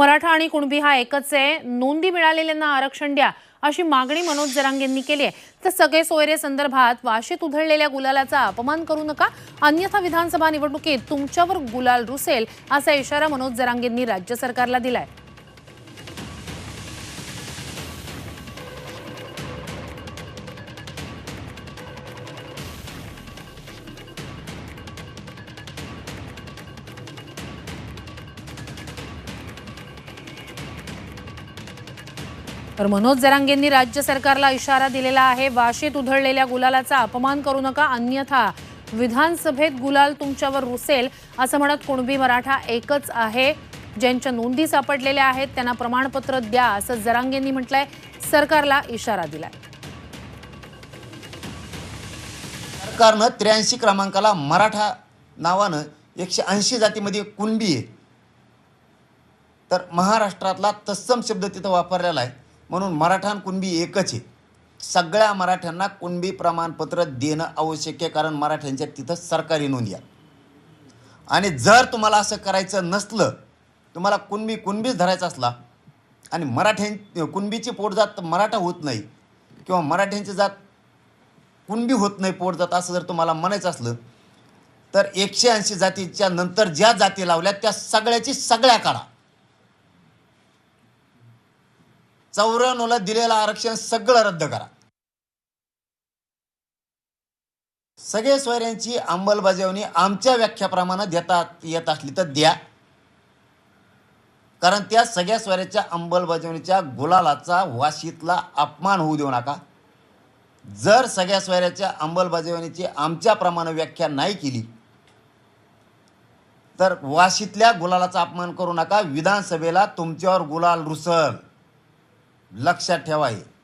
मराठा आणि कुणबी हा एकच आहे. नोंदी मिळालेल्यांना आरक्षण द्या अशी मागणी मनोज जरांगेंनी केली आहे. तर सगळे सोयरे संदर्भात वाशीत उधळलेल्या गुलालाचा अपमान करू नका. अन्यथा विधानसभा निवडणुकीत तुमच्यावर गुलाल रुसेल असा इशारा मनोज जरांगेंनी राज्य सरकारला दिलाय. तर मनोज जरांगेंनी राज्य सरकारला इशारा दिलेला आहे. वाशीत उधळलेल्या गुलालाचा अपमान करू नका अन्यथा विधानसभेत गुलाल तुमच्यावर रुसेल असं म्हणत कुणबी मराठा एकच आहे. ज्यांच्या नोंदी सापडलेल्या आहेत त्यांना प्रमाणपत्र द्या असं जरांगेंनी म्हटलंय. सरकारला इशारा दिलाय. सरकारनं त्र्याऐंशी क्रमांकाला मराठा नावानं एकशे ऐंशी जातीमध्ये कुणबी आहे. तर महाराष्ट्रातला तत्सम शब्द तिथं वापरलेला आहे. म्हणून मराठा कुणबी एकच आहे. सगळ्या मराठ्यांना कुणबी प्रमाणपत्र देणं आवश्यक आहे कारण मराठ्यांच्या तिथं सरकारी नोंदी आहे आणि जर तुम्हाला असं करायचं नसलं तुम्हाला कुणबी कुणबीच धरायचा असला आणि मराठ्यां कुणबीची पोटजात मराठा होत नाही किंवा मराठ्यांची जात कुणबी होत नाही पोट जात असं जर तुम्हाला म्हणायचं असलं तर एकशे ऐंशी जातीच्या नंतर ज्या जाती लावल्या त्या सगळ्याची सगळ्या काढा. चौऱ्याण्णवला दिलेलं आरक्षण सगळं रद्द करा. सगळे सोयऱ्यांची अंमलबजावणी आमच्या व्याख्याप्रमाणे देतात येत असली तर द्या. कारण त्या सगळ्या सोयऱ्याच्या अंमलबजावणीच्या गुलालाचा वाशीतला अपमान होऊ देऊ नका. जर सगळ्या सोयऱ्याच्या अंमलबजावणीची आमच्याप्रमाणे व्याख्या नाही केली तर वाशीतल्या गुलालाचा अपमान करू नका. विधानसभेला तुमच्यावर गुलाल रुसल. लक्षात ठेवा हे.